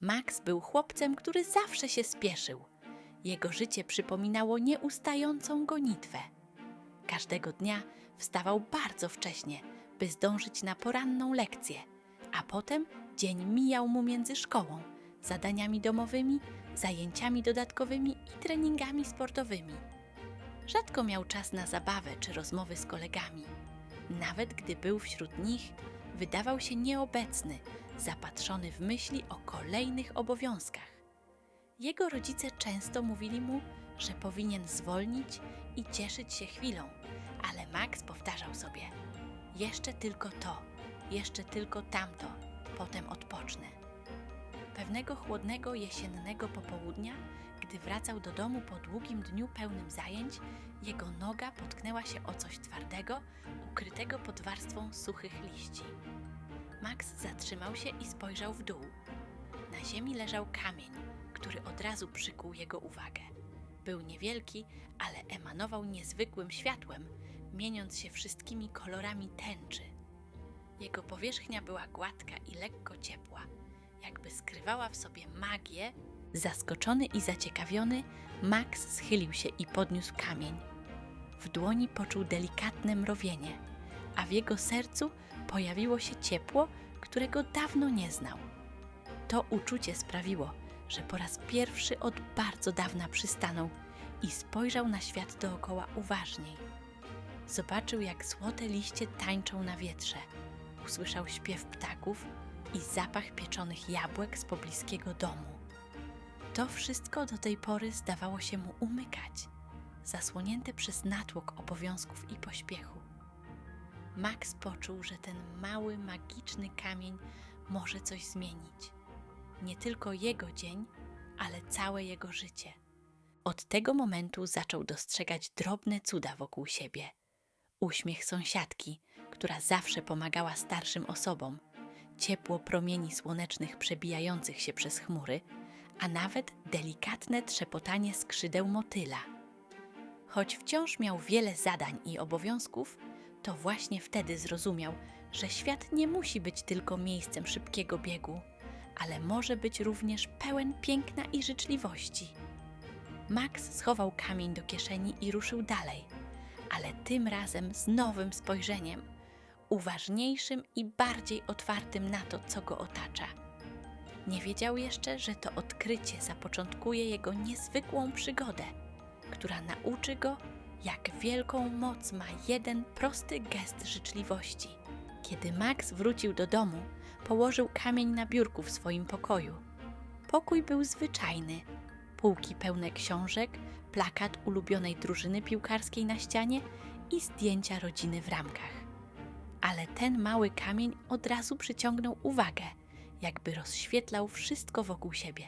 Max był chłopcem, który zawsze się spieszył. Jego życie przypominało nieustającą gonitwę. Każdego dnia wstawał bardzo wcześnie, by zdążyć na poranną lekcję, a potem dzień mijał mu między szkołą, zadaniami domowymi, zajęciami dodatkowymi i treningami sportowymi. Rzadko miał czas na zabawę czy rozmowy z kolegami. Nawet gdy był wśród nich, wydawał się nieobecny, zapatrzony w myśli o kolejnych obowiązkach. Jego rodzice często mówili mu, że powinien zwolnić i cieszyć się chwilą, ale Max powtarzał sobie: Jeszcze tylko to, jeszcze tylko tamto, potem odpocznę. Pewnego chłodnego jesiennego popołudnia, gdy wracał do domu po długim dniu pełnym zajęć, jego noga potknęła się o coś twardego, ukrytego pod warstwą suchych liści. Max zatrzymał się i spojrzał w dół. Na ziemi leżał kamień, który od razu przykuł jego uwagę. Był niewielki, ale emanował niezwykłym światłem, mieniąc się wszystkimi kolorami tęczy. Jego powierzchnia była gładka i lekko ciepła, jakby skrywała w sobie magię. Zaskoczony i zaciekawiony, Max schylił się i podniósł kamień. W dłoni poczuł delikatne mrowienie, a w jego sercu pojawiło się ciepło, którego dawno nie znał. To uczucie sprawiło, że po raz pierwszy od bardzo dawna przystanął i spojrzał na świat dookoła uważniej. Zobaczył, jak złote liście tańczą na wietrze. Usłyszał śpiew ptaków i zapach pieczonych jabłek z pobliskiego domu. To wszystko do tej pory zdawało się mu umykać, zasłonięte przez natłok obowiązków i pośpiechu. Max poczuł, że ten mały, magiczny kamień może coś zmienić. Nie tylko jego dzień, ale całe jego życie. Od tego momentu zaczął dostrzegać drobne cuda wokół siebie. Uśmiech sąsiadki, która zawsze pomagała starszym osobom, ciepło promieni słonecznych przebijających się przez chmury, a nawet delikatne trzepotanie skrzydeł motyla. Choć wciąż miał wiele zadań i obowiązków, to właśnie wtedy zrozumiał, że świat nie musi być tylko miejscem szybkiego biegu, ale może być również pełen piękna i życzliwości. Max schował kamień do kieszeni i ruszył dalej, ale tym razem z nowym spojrzeniem, uważniejszym i bardziej otwartym na to, co go otacza. Nie wiedział jeszcze, że to odkrycie zapoczątkuje jego niezwykłą przygodę, która nauczy go, jak wielką moc ma jeden prosty gest życzliwości. Kiedy Max wrócił do domu, położył kamień na biurku w swoim pokoju. Pokój był zwyczajny. Półki pełne książek, plakat ulubionej drużyny piłkarskiej na ścianie i zdjęcia rodziny w ramkach. Ale ten mały kamień od razu przyciągnął uwagę, jakby rozświetlał wszystko wokół siebie.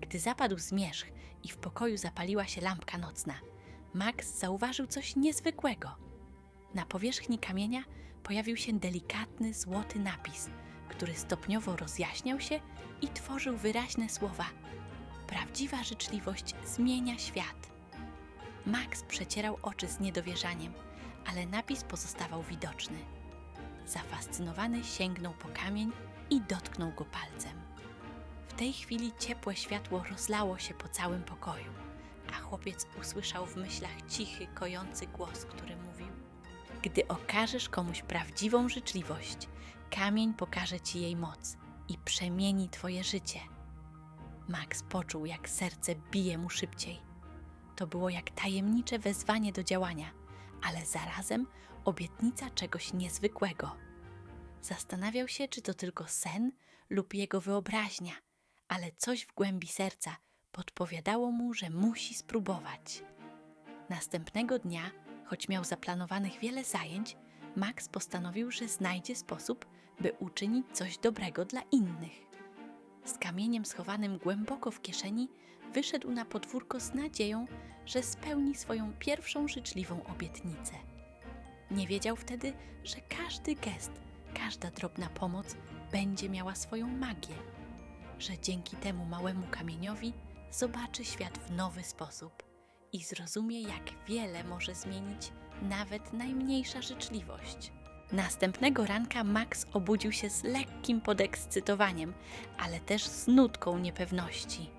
Gdy zapadł zmierzch i w pokoju zapaliła się lampka nocna, Max zauważył coś niezwykłego. Na powierzchni kamienia pojawił się delikatny, złoty napis, który stopniowo rozjaśniał się i tworzył wyraźne słowa: Prawdziwa życzliwość zmienia świat. Max przecierał oczy z niedowierzaniem, ale napis pozostawał widoczny. Zafascynowany sięgnął po kamień i dotknął go palcem. W tej chwili ciepłe światło rozlało się po całym pokoju, a chłopiec usłyszał w myślach cichy, kojący głos, który mówił: Gdy okażesz komuś prawdziwą życzliwość, kamień pokaże ci jej moc i przemieni twoje życie. Max poczuł, jak serce bije mu szybciej. To było jak tajemnicze wezwanie do działania, ale zarazem obietnica czegoś niezwykłego. Zastanawiał się, czy to tylko sen lub jego wyobraźnia, ale coś w głębi serca podpowiadało mu, że musi spróbować. Następnego dnia, choć miał zaplanowanych wiele zajęć, Max postanowił, że znajdzie sposób, by uczynić coś dobrego dla innych. Z kamieniem schowanym głęboko w kieszeni wyszedł na podwórko z nadzieją, że spełni swoją pierwszą życzliwą obietnicę. Nie wiedział wtedy, że każdy gest, każda drobna pomoc będzie miała swoją magię, że dzięki temu małemu kamieniowi zobaczy świat w nowy sposób i zrozumie, jak wiele może zmienić nawet najmniejsza życzliwość. Następnego ranka Max obudził się z lekkim podekscytowaniem, ale też z nutką niepewności.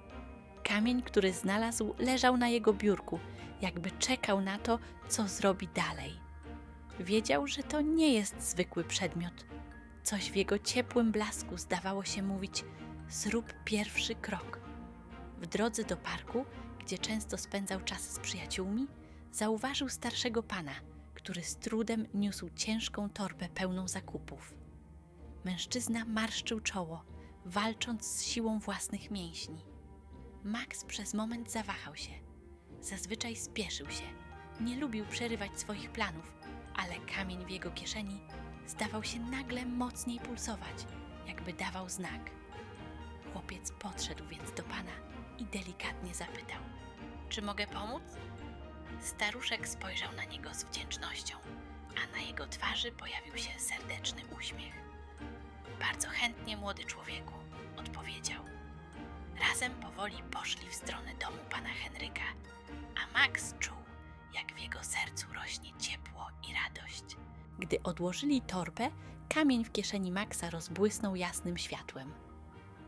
Kamień, który znalazł, leżał na jego biurku, jakby czekał na to, co zrobi dalej. Wiedział, że to nie jest zwykły przedmiot. Coś w jego ciepłym blasku zdawało się mówić: zrób pierwszy krok. W drodze do parku, gdzie często spędzał czas z przyjaciółmi, zauważył starszego pana, który z trudem niósł ciężką torbę pełną zakupów. Mężczyzna marszczył czoło, walcząc z siłą własnych mięśni. Max przez moment zawahał się. Zazwyczaj spieszył się. Nie lubił przerywać swoich planów, ale kamień w jego kieszeni zdawał się nagle mocniej pulsować, jakby dawał znak. Chłopiec podszedł więc do pana i delikatnie zapytał: Czy mogę pomóc? Staruszek spojrzał na niego z wdzięcznością, a na jego twarzy pojawił się serdeczny uśmiech. Bardzo chętnie, młody człowieku, odpowiedział. Razem powoli poszli w stronę domu pana Henryka, a Max czuł, jak w jego sercu rośnie ciepło i radość. Gdy odłożyli torbę, kamień w kieszeni Maxa rozbłysnął jasnym światłem.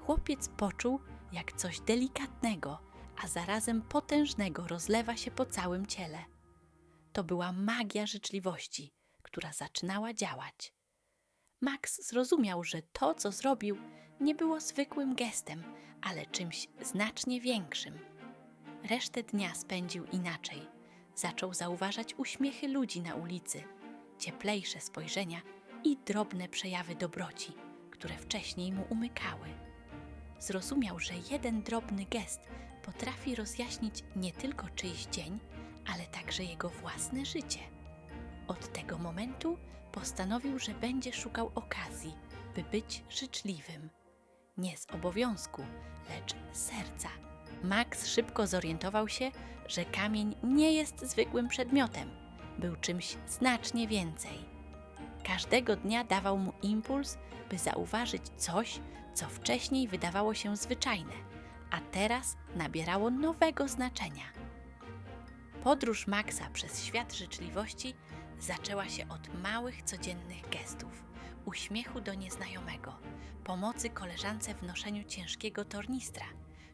Chłopiec poczuł, jak coś delikatnego, a zarazem potężnego rozlewa się po całym ciele. To była magia życzliwości, która zaczynała działać. Max zrozumiał, że to, co zrobił, nie było zwykłym gestem, ale czymś znacznie większym. Resztę dnia spędził inaczej. Zaczął zauważać uśmiechy ludzi na ulicy, cieplejsze spojrzenia i drobne przejawy dobroci, które wcześniej mu umykały. Zrozumiał, że jeden drobny gest potrafi rozjaśnić nie tylko czyjś dzień, ale także jego własne życie. Od tego momentu postanowił, że będzie szukał okazji, by być życzliwym. Nie z obowiązku, lecz z serca. Max szybko zorientował się, że kamień nie jest zwykłym przedmiotem, był czymś znacznie więcej. Każdego dnia dawał mu impuls, by zauważyć coś, co wcześniej wydawało się zwyczajne, a teraz nabierało nowego znaczenia. Podróż Maxa przez świat życzliwości zaczęła się od małych, codziennych gestów, uśmiechu do nieznajomego, pomocy koleżance w noszeniu ciężkiego tornistra,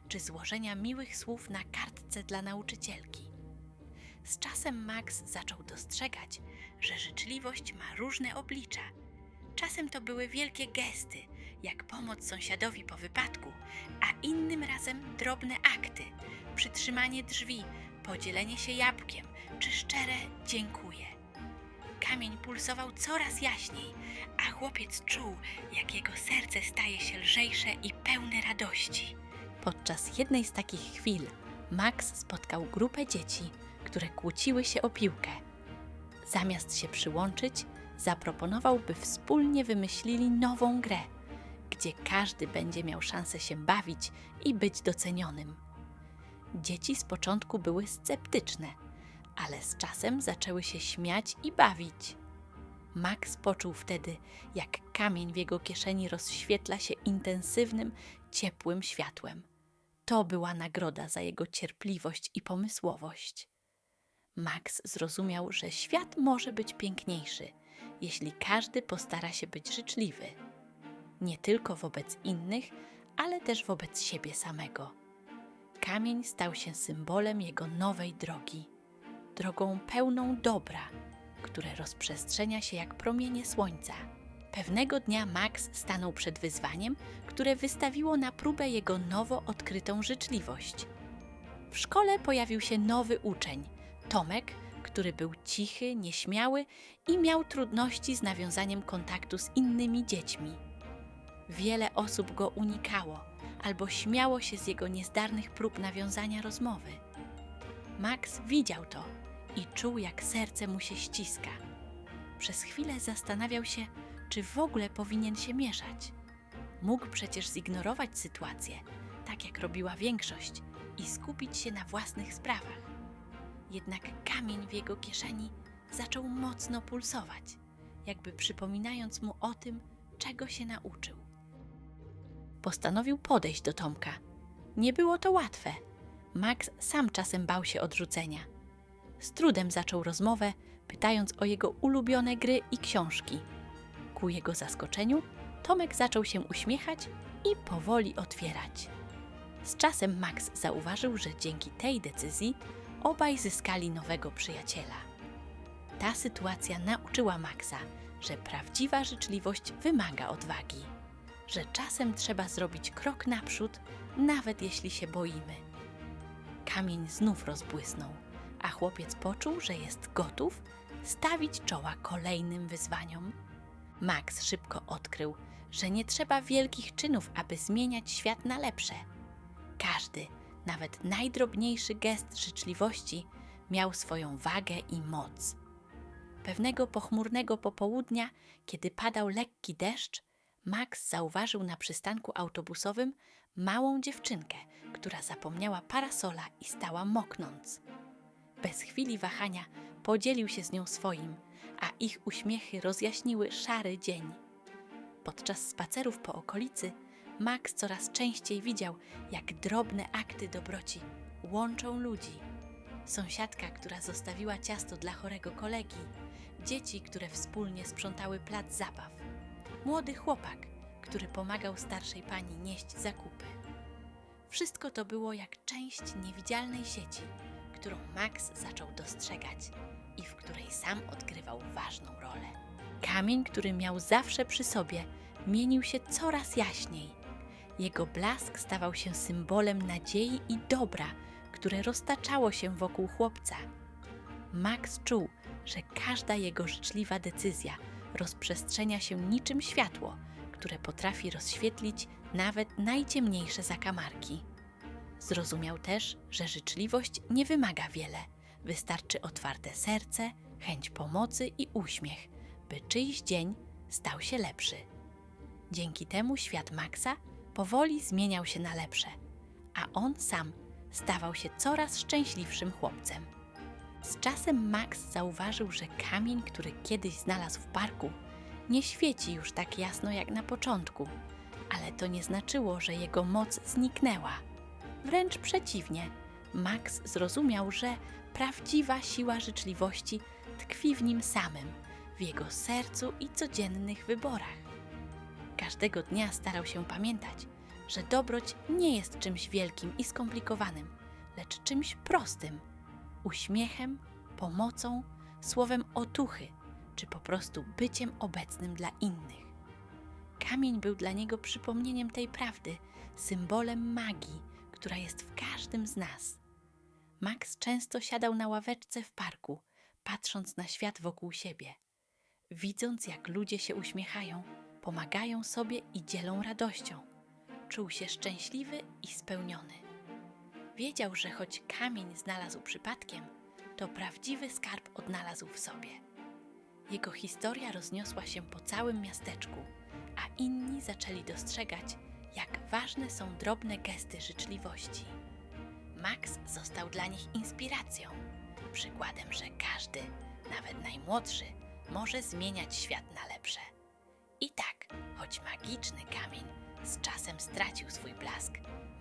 czy złożenia miłych słów na kartce dla nauczycielki. Z czasem Max zaczął dostrzegać, że życzliwość ma różne oblicza. Czasem to były wielkie gesty, jak pomoc sąsiadowi po wypadku, a innym razem drobne akty, przytrzymanie drzwi, podzielenie się jabłkiem czy szczere dziękuję. Kamień pulsował coraz jaśniej, a chłopiec czuł, jak jego serce staje się lżejsze i pełne radości. Podczas jednej z takich chwil Max spotkał grupę dzieci, które kłóciły się o piłkę. Zamiast się przyłączyć, zaproponował, by wspólnie wymyślili nową grę, gdzie każdy będzie miał szansę się bawić i być docenionym. Dzieci z początku były sceptyczne, ale z czasem zaczęły się śmiać i bawić. Max poczuł wtedy, jak kamień w jego kieszeni rozświetla się intensywnym, ciepłym światłem. To była nagroda za jego cierpliwość i pomysłowość. Max zrozumiał, że świat może być piękniejszy, jeśli każdy postara się być życzliwy. Nie tylko wobec innych, ale też wobec siebie samego. Kamień stał się symbolem jego nowej drogi, drogą pełną dobra, które rozprzestrzenia się jak promienie słońca. Pewnego dnia Max stanął przed wyzwaniem, które wystawiło na próbę jego nowo odkrytą życzliwość. W szkole pojawił się nowy uczeń, Tomek, który był cichy, nieśmiały i miał trudności z nawiązaniem kontaktu z innymi dziećmi. Wiele osób go unikało albo śmiało się z jego niezdarnych prób nawiązania rozmowy. Max widział to i czuł, jak serce mu się ściska. Przez chwilę zastanawiał się, czy w ogóle powinien się mieszać. Mógł przecież zignorować sytuację, tak jak robiła większość, i skupić się na własnych sprawach. Jednak kamień w jego kieszeni zaczął mocno pulsować, jakby przypominając mu o tym, czego się nauczył. Postanowił podejść do Tomka. Nie było to łatwe. Max sam czasem bał się odrzucenia. Z trudem zaczął rozmowę, pytając o jego ulubione gry i książki – ku jego zaskoczeniu, Tomek zaczął się uśmiechać i powoli otwierać. Z czasem Max zauważył, że dzięki tej decyzji obaj zyskali nowego przyjaciela. Ta sytuacja nauczyła Maxa, że prawdziwa życzliwość wymaga odwagi, że czasem trzeba zrobić krok naprzód, nawet jeśli się boimy. Kamień znów rozbłysnął, a chłopiec poczuł, że jest gotów stawić czoła kolejnym wyzwaniom. Max szybko odkrył, że nie trzeba wielkich czynów, aby zmieniać świat na lepsze. Każdy, nawet najdrobniejszy gest życzliwości miał swoją wagę i moc. Pewnego pochmurnego popołudnia, kiedy padał lekki deszcz, Max zauważył na przystanku autobusowym małą dziewczynkę, która zapomniała parasola i stała moknąc. Bez chwili wahania podzielił się z nią swoim, a ich uśmiechy rozjaśniły szary dzień. Podczas spacerów po okolicy Max coraz częściej widział, jak drobne akty dobroci łączą ludzi. Sąsiadka, która zostawiła ciasto dla chorego kolegi, dzieci, które wspólnie sprzątały plac zabaw, młody chłopak, który pomagał starszej pani nieść zakupy. Wszystko to było jak część niewidzialnej sieci, którą Max zaczął dostrzegać i w której sam odgrywał ważną rolę. Kamień, który miał zawsze przy sobie, mienił się coraz jaśniej. Jego blask stawał się symbolem nadziei i dobra, które roztaczało się wokół chłopca. Max czuł, że każda jego życzliwa decyzja rozprzestrzenia się niczym światło, które potrafi rozświetlić nawet najciemniejsze zakamarki. Zrozumiał też, że życzliwość nie wymaga wiele. Wystarczy otwarte serce, chęć pomocy i uśmiech, by czyjś dzień stał się lepszy. Dzięki temu świat Maxa powoli zmieniał się na lepsze, a on sam stawał się coraz szczęśliwszym chłopcem. Z czasem Max zauważył, że kamień, który kiedyś znalazł w parku, nie świeci już tak jasno jak na początku, ale to nie znaczyło, że jego moc zniknęła. Wręcz przeciwnie, Max zrozumiał, że prawdziwa siła życzliwości tkwi w nim samym, w jego sercu i codziennych wyborach. Każdego dnia starał się pamiętać, że dobroć nie jest czymś wielkim i skomplikowanym, lecz czymś prostym uśmiechem, pomocą, słowem otuchy, czy po prostu byciem obecnym dla innych. Kamień był dla niego przypomnieniem tej prawdy, symbolem magii, która jest w każdym z nas. Max często siadał na ławeczce w parku, patrząc na świat wokół siebie. Widząc, jak ludzie się uśmiechają, pomagają sobie i dzielą radością, czuł się szczęśliwy i spełniony. Wiedział, że choć kamień znalazł przypadkiem, to prawdziwy skarb odnalazł w sobie. Jego historia rozniosła się po całym miasteczku, a inni zaczęli dostrzegać, jak ważne są drobne gesty życzliwości. Max został dla nich inspiracją, przykładem, że każdy, nawet najmłodszy, może zmieniać świat na lepsze. I tak, choć magiczny kamień z czasem stracił swój blask,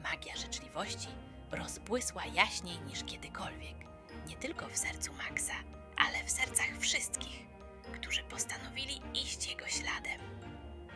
magia życzliwości rozbłysła jaśniej niż kiedykolwiek, nie tylko w sercu Maxa, ale w sercach wszystkich, którzy postanowili iść jego śladem.